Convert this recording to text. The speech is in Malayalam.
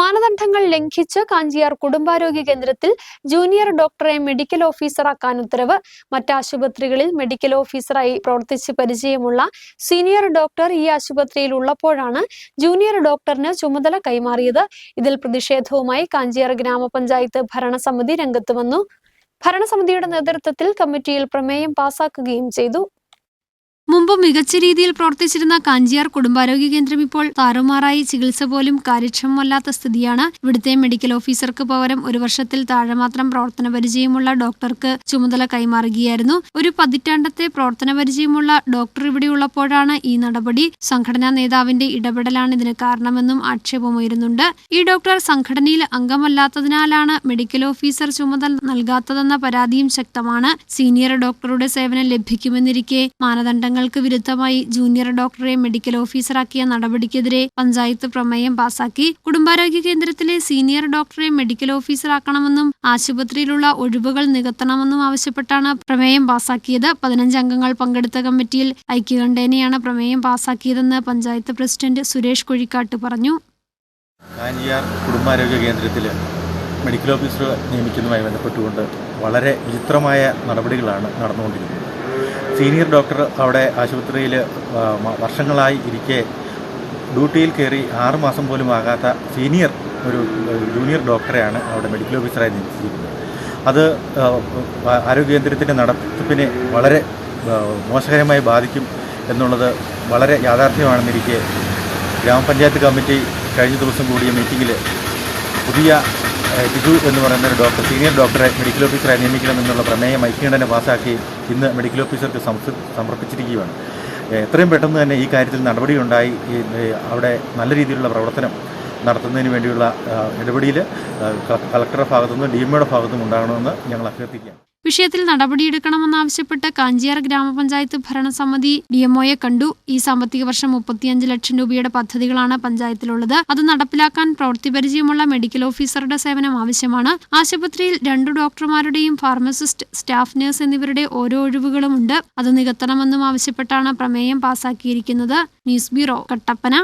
മാനദണ്ഡങ്ങൾ ലംഘിച്ച് കാഞ്ചിയാർ കുടുംബാരോഗ്യ കേന്ദ്രത്തിൽ ജൂനിയർ ഡോക്ടറെ മെഡിക്കൽ ഓഫീസറാക്കാൻ ഉത്തരവ്. മറ്റ് ആശുപത്രികളിൽ മെഡിക്കൽ ഓഫീസറായി പ്രവർത്തിച്ച് പരിചയമുള്ള സീനിയർ ഡോക്ടർ ഈ ആശുപത്രിയിൽ ഉള്ളപ്പോഴാണ് ജൂനിയർ ഡോക്ടറിന് ചുമതല കൈമാറിയത്. ഇതിൽ പ്രതിഷേധവുമായി കാഞ്ചിയാർ ഗ്രാമപഞ്ചായത്ത് ഭരണസമിതി രംഗത്ത് വന്നു. ഭരണസമിതിയുടെ നേതൃത്വത്തിൽ കമ്മിറ്റിയിൽ പ്രമേയം പാസാക്കുകയും ചെയ്തു. മുമ്പ് മികച്ച രീതിയിൽ പ്രവർത്തിച്ചിരുന്ന കാഞ്ചിയാർ കുടുംബാരോഗ്യ കേന്ദ്രം ഇപ്പോൾ താറുമാറായി ചികിത്സ പോലും കാര്യക്ഷമമല്ലാത്ത സ്ഥിതിയാണ്. ഇവിടുത്തെ മെഡിക്കൽ ഓഫീസർക്ക് പകരം ഒരു വർഷത്തിൽ താഴെ മാത്രം പ്രവർത്തന പരിചയമുള്ള ഡോക്ടർക്ക് ചുമതല കൈമാറുകയായിരുന്നു. ഒരു പതിറ്റാണ്ടത്തെ പ്രവർത്തന പരിചയമുള്ള ഡോക്ടർ ഇവിടെയുള്ളപ്പോഴാണ് ഈ നടപടി. സംഘടനാ നേതാവിന്റെ ഇടപെടലാണ് ഇതിന് കാരണമെന്നും ആക്ഷേപമുയരുന്നുണ്ട്. ഈ ഡോക്ടർ സംഘടനയിൽ അംഗമല്ലാത്തതിനാലാണ് മെഡിക്കൽ ഓഫീസർ ചുമതല നൽകാത്തതെന്ന പരാതിയും ശക്തമാണ്. സീനിയർ ഡോക്ടറുടെ സേവനം ലഭിക്കുമെന്നിരിക്കെ മാനദണ്ഡങ്ങൾക്ക് വിരുദ്ധമായി ജൂനിയർ ഡോക്ടറെ മെഡിക്കൽ ഓഫീസറാക്കിയ നടപടിക്കെതിരെ പഞ്ചായത്ത് പ്രമേയം പാസാക്കി. കുടുംബാരോഗ്യ കേന്ദ്രത്തിലെ സീനിയർ ഡോക്ടറെ മെഡിക്കൽ ഓഫീസറാക്കണമെന്നും ആശുപത്രിയിലുള്ള ഒഴിവുകൾ നികത്തണമെന്നും ആവശ്യപ്പെട്ടാണ് പ്രമേയം പാസാക്കിയത്. പതിനഞ്ച് അംഗങ്ങൾ പങ്കെടുത്ത കമ്മിറ്റിയിൽ ഐക്യകണ്ഠേനയാണ് പ്രമേയം പാസാക്കിയതെന്ന് പഞ്ചായത്ത് പ്രസിഡന്റ് സുരേഷ് കുഴിക്കാട്ട് പറഞ്ഞു. കുടുംബാരോഗ്യ കേന്ദ്രത്തിൽ മെഡിക്കൽ ഓഫീസർ നിയമിക്കുന്നതുമായി ബന്ധപ്പെട്ടുകൊണ്ട് വളരെ വിചിത്രമായ നടപടികളാണ് നടന്നുകൊണ്ടിരിക്കുന്നത്. സീനിയർ ഡോക്ടർ അവിടെ ആശുപത്രിയിൽ വർഷങ്ങളായി ഇരിക്കെ ഡ്യൂട്ടിയിൽ കയറി ആറുമാസം പോലും ആകാത്ത സീനിയർ ഒരു ജൂനിയർ ഡോക്ടറെയാണ് അവിടെ മെഡിക്കൽ ഓഫീസറായി നിയമിച്ചിരിക്കുന്നത്. അത് ആ, ആ- ആരോഗ്യ കേന്ദ്രത്തിന്റെ നടത്തിപ്പിനെ വളരെ മോശകരമായി ബാധിക്കും എന്നുള്ളത് വളരെ യാഥാർത്ഥ്യമാണെന്നിരിക്കെ ഗ്രാമപഞ്ചായത്ത് കമ്മിറ്റി കഴിഞ്ഞ ദിവസം കൂടിയ മീറ്റിങ്ങിൽ പുതിയ ടിജു എന്ന് പറയുന്ന ഒരു ഡോക്ടർ സീനിയർ ഡോക്ടറെ മെഡിക്കൽ ഓഫീസറായി നിയമിക്കണമെന്നുള്ള പ്രമേയം ഐക്യണ്ഠനെ പാസ്സാക്കി ഇന്ന് മെഡിക്കൽ ഓഫീസർക്ക് സമർപ്പി- സമർപ്പിച്ചിരിക്കുകയാണ്. എത്രയും പെട്ടെന്ന് തന്നെ ഈ കാര്യത്തിൽ നടപടിയുണ്ടായി. അവിടെ നല്ല രീതിയിലുള്ള പ്രവർത്തനം നടത്തുന്നതിന് വേണ്ടിയുള്ള ഇടപെടിയിൽ കളക്ടറുടെ ഭാഗത്തുനിന്നും ഡി എമ്മയുടെ ഭാഗത്തുനിന്നും ഉണ്ടാകണമെന്ന് ഞങ്ങൾ അഭ്യർത്ഥിക്കുകയാണ്. വിഷയത്തിൽ നടപടിയെടുക്കണമെന്നാവശ്യപ്പെട്ട് കാഞ്ചിയാർ ഗ്രാമപഞ്ചായത്ത് ഭരണസമിതി ഡിഎംഒയെ കണ്ടു. ഈ സാമ്പത്തിക വർഷം മുപ്പത്തിയഞ്ച് ലക്ഷം രൂപയുടെ പദ്ധതികളാണ് പഞ്ചായത്തിലുള്ളത്. അത് നടപ്പിലാക്കാൻ പ്രവൃത്തി പരിചയമുള്ള മെഡിക്കൽ ഓഫീസറുടെ സേവനം ആവശ്യമാണ്. ആശുപത്രിയിൽ രണ്ടു ഡോക്ടർമാരുടെയും ഫാർമസിസ്റ്റ് സ്റ്റാഫ് നഴ്സ് എന്നിവരുടെ ഓരോ ഒഴിവുകളുമുണ്ട്. അത് നികത്തണമെന്നും ആവശ്യപ്പെട്ടാണ് പ്രമേയം പാസാക്കിയിരിക്കുന്നത്. News bureau Kattappana.